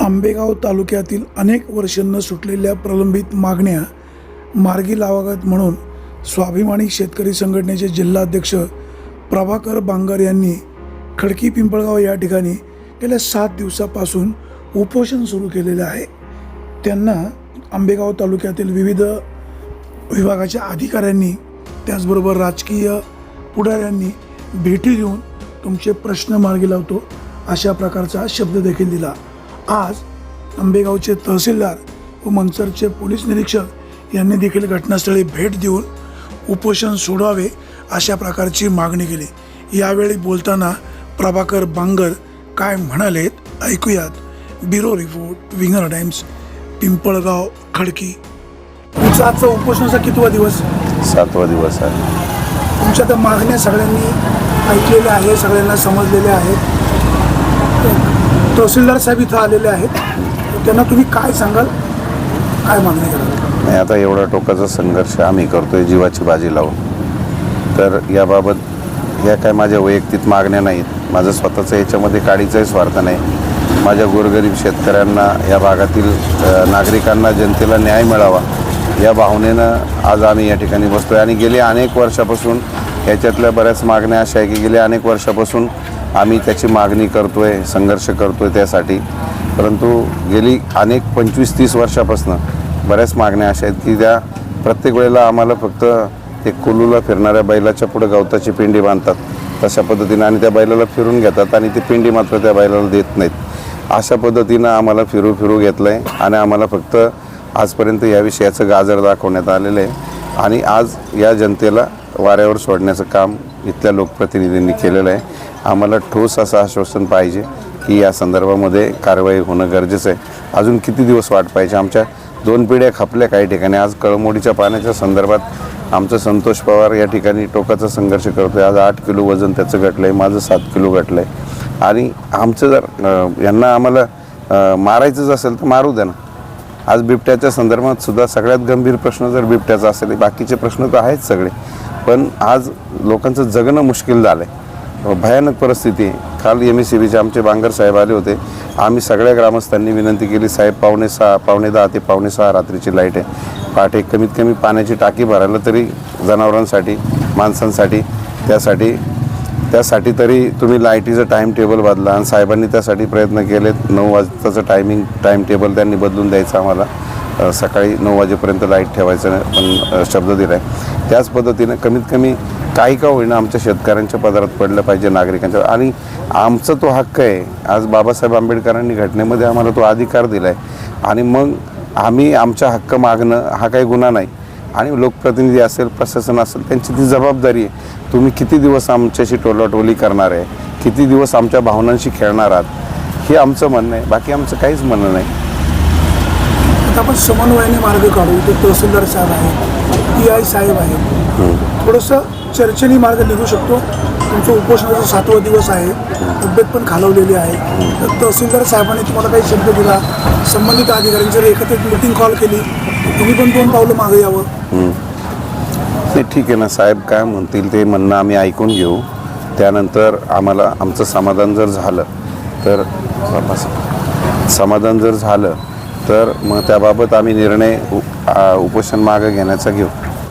आंबेगाव तालुक्यातील अनेक वर्षांना सुटलेल्या प्रलंबित मागण्या मार्गी लावाव्यात म्हणून स्वाभिमानी शेतकरी संघटनेचे जिल्हाध्यक्ष प्रभाकर बांगर यांनी खडकी पिंपळगाव या ठिकाणी गेल्या सात दिवसापासून उपोषण सुरू केलेलं आहे. त्यांना आंबेगाव तालुक्यातील विविध विभागाच्या अधिकाऱ्यांनी त्याचबरोबर राजकीय पुढाऱ्यांनी भेटी देऊन तुमचे प्रश्न मार्गी लावतो अशा प्रकारचा शब्द देखील दिला. आज आंबेगावचे तहसीलदार व मंचरचे पोलीस निरीक्षक यांनी देखील घटनास्थळी भेट देऊन उपोषण सोडावे अशा प्रकारची मागणी केली. यावेळी बोलताना प्रभाकर बांगर काय म्हणालेत ऐकूयात. Bureau report Winger Times Pimpalgaon Khadki. तुमचा आजचा उपोषणाचा कितवा दिवस? सातवा दिवस आहे. तुमच्या त्या मागण्या सगळ्यांनी ऐकलेल्या आहे सगळ्यांना समजलेल्या आहेत. तहसीलदार साहेब इथं आलेले आहेत. तर त्यांना तुम्ही काय सांगाल? काय मागणी कराल? नाही आता एवढा टोकाचा संघर्ष आम्ही करतोय जीवाची बाजी लावून. तर याबाबत या काय माझ्या वैयक्तिक मागण्या नाहीत. माझं स्वतःचं याच्यामध्ये काडीचाही स्वार्थ नाही. माझ्या गोरगरीब शेतकऱ्यांना या भागातील नागरिकांना जनतेला न्याय मिळावा या भावनेनं आज आम्ही या ठिकाणी बसतोय. आणि गेली अनेक वर्षापासून याच्यातल्या बऱ्याच मागण्या अशा आहे की गेल्या अनेक वर्षापासून आम्ही त्याची मागणी करतो आहे संघर्ष करतो आहे त्यासाठी. परंतु गेली अनेक पंचवीस तीस वर्षापासून बऱ्याच मागण्या अशा आहेत की त्या प्रत्येक वेळेला आम्हाला फक्त ते कुलूला फिरणाऱ्या बैलाच्या पुढे गवताची पिंडी बांधतात तशा पद्धतीनं आणि त्या बैलाला फिरून घेतात आणि ती पिंडी मात्र त्या बैलाला देत नाहीत. अशा पद्धतीनं आम्हाला फिरू फिरू घेतलं आहे आणि आम्हाला फक्त आजपर्यंत या विषयाचं गाजर दाखवण्यात आलेलं आहे. आणि आज या जनतेला वाऱ्यावर सोडण्याचं काम इथल्या लोकप्रतिनिधींनी केलेलं आहे. आम्हाला ठोस असं आश्वासन पाहिजे की या संदर्भामध्ये कारवाई होणं गरजेचं आहे. अजून किती दिवस वाट पाहिजे आमच्या दोन पिढ्या खपल्या काही ठिकाणी. आज कळमोडीच्या पाण्याच्या संदर्भात आमचं संतोष पवार या ठिकाणी टोकाचा संघर्ष करतो आहे आज आठ किलो वजन त्याचं घटलं आहे माझं सात किलो घटलं आहे आणि आमचं जर यांना आम्हाला मारायचंच असेल तर मारू द्या ना. आज बिबट्याच्या संदर्भात सुद्धा सगळ्यात गंभीर प्रश्न जर बिबट्याचा असेल बाकीचे प्रश्न तर आहेच सगळे. पण आज लोकांचं जगणं मुश्किल झालं आहे भयानक परिस्थिती. आहे काल एम एस सी बीचे आमचे बांगर साहेब आले होते. आम्ही सगळ्या ग्रामस्थांनी विनंती केली साहेब पावणे सहा पावणे दहा ते पावणे सहा रात्रीची लाइट आहे. पहाटे कमीत कमी पाण्याची टाकी भरायला तरी जनावरांसाठी माणसांसाठी त्यासाठी त्यासाठी तरी तुम्ही लाईटीचं टाईम टेबल बदला आणि साहेबांनी त्यासाठी प्रयत्न केलेत. नऊ वाजताचं टायमिंग टाईम टेबल त्यांनी बदलून द्यायचं आम्हाला. सकाळी नऊ वाजेपर्यंत लाइट ठेवायचं पण शब्द दिला आहे त्याच पद्धतीनं कमीत कमी काही का होईना आमच्या शेतकऱ्यांच्या पदरात पडलं पाहिजे नागरिकांच्या. आणि आमचा तो हक्क आहे. आज बाबासाहेब आंबेडकरांनी घटनेमध्ये आम्हाला तो अधिकार दिला आहे आणि मग आम्ही आमचा हक्क मागणं हा काही गुन्हा नाही. आणि लोकप्रतिनिधी असेल प्रशासन असेल त्यांची ती जबाबदारी आहे. तुम्ही किती दिवस आमच्याशी टोलाटोली करणार आहे? किती दिवस आमच्या भावनांशी खेळणार आहात? हे आमचं म्हणणं आहे. बाकी आमचं काहीच म्हणणं नाही. आता आपण समन्वयाने मार्ग काढू. ते तहसीलदार साहेब आहेत पी आय साहेब आहेत. थोडंसं चर्चेने मार्ग निघू शकतो. तुमचं उपोषणाचा सातवा दिवस आहे तब्येत पण खालवलेली आहे. तर तहसीलदार साहेबांनी तुम्हाला काही शब्द दिला. संबंधित अधिकाऱ्यांनी जर एकत्रित मिटिंग कॉल केली तर तुम्ही पण दोन पावलं मागे यावं. ते ठीक आहे ना. साहेब काय म्हणतील ते म्हणणं आम्ही ऐकून घेऊ. त्यानंतर आम्हाला आमचं समाधान जर झालं तर समाधान जर झालं तर मग त्याबाबत आम्ही निर्णय उपोषण मागं घेण्याचा घेऊ.